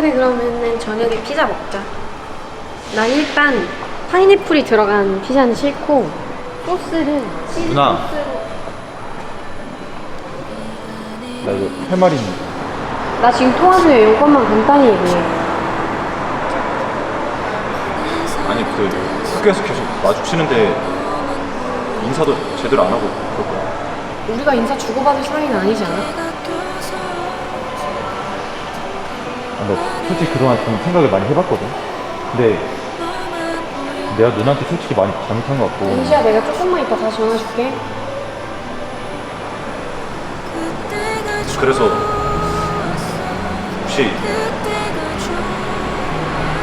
그래 그러면은 저녁에 피자 먹자. 난 일단 파인애플이 들어간 피자는 싫고 소스를 치즈 누나. 소스로. 나 이거 할 말이 있는데 나 지금 통화중에 이것만 간단히 얘기해. 아니 그 학교에서 계속 마주치는데 인사도 제대로 안 하고 그럴 거야 우리가 인사 주고받을 사이는 아니지 않아? 아, 나 솔직히 그동안 좀 생각을 많이 해봤거든 근데 내가 누나한테 솔직히 많이 잘못한 것 같고 은지야 내가 조금만 이따 다시 전화 줄게. 그래서 혹시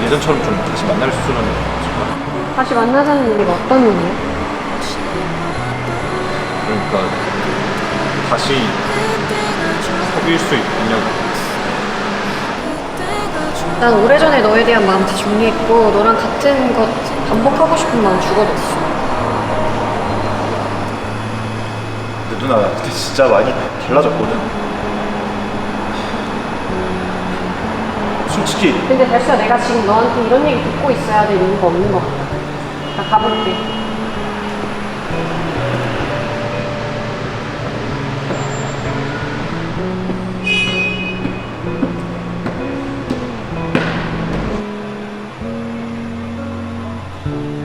예전처럼 좀 다시 만날 수는 없을까? 다시 만나자는 얘기가 어떤 의미야? 그러니까 다시 사귈 수 있냐고 난 오래전에 너에 대한 마음 다 정리했고 너랑 같은 것 반복하고 싶은 마음 죽어도 없어. 근데 누나 나 그때 진짜 많이 달라졌거든 솔직히 근데 달수야 내가 지금 너한테 이런 얘기 듣고 있어야 될 이유가 없는 것 같아. 나 가볼게. 사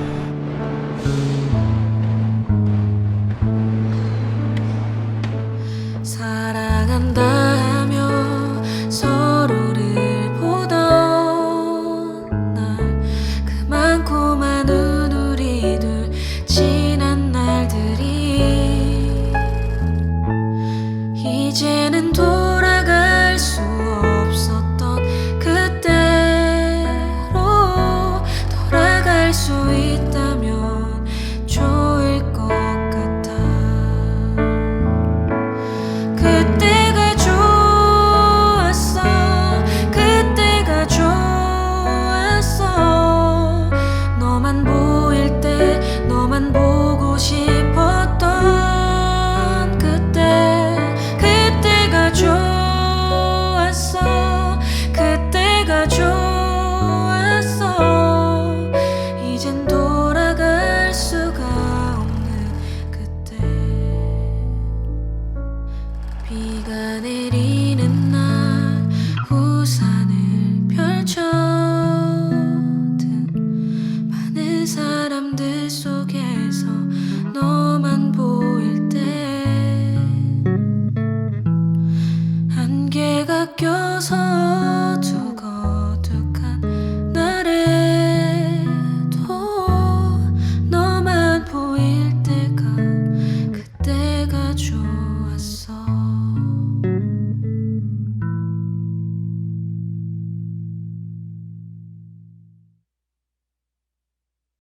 있다면 좋을 것 같아. 그때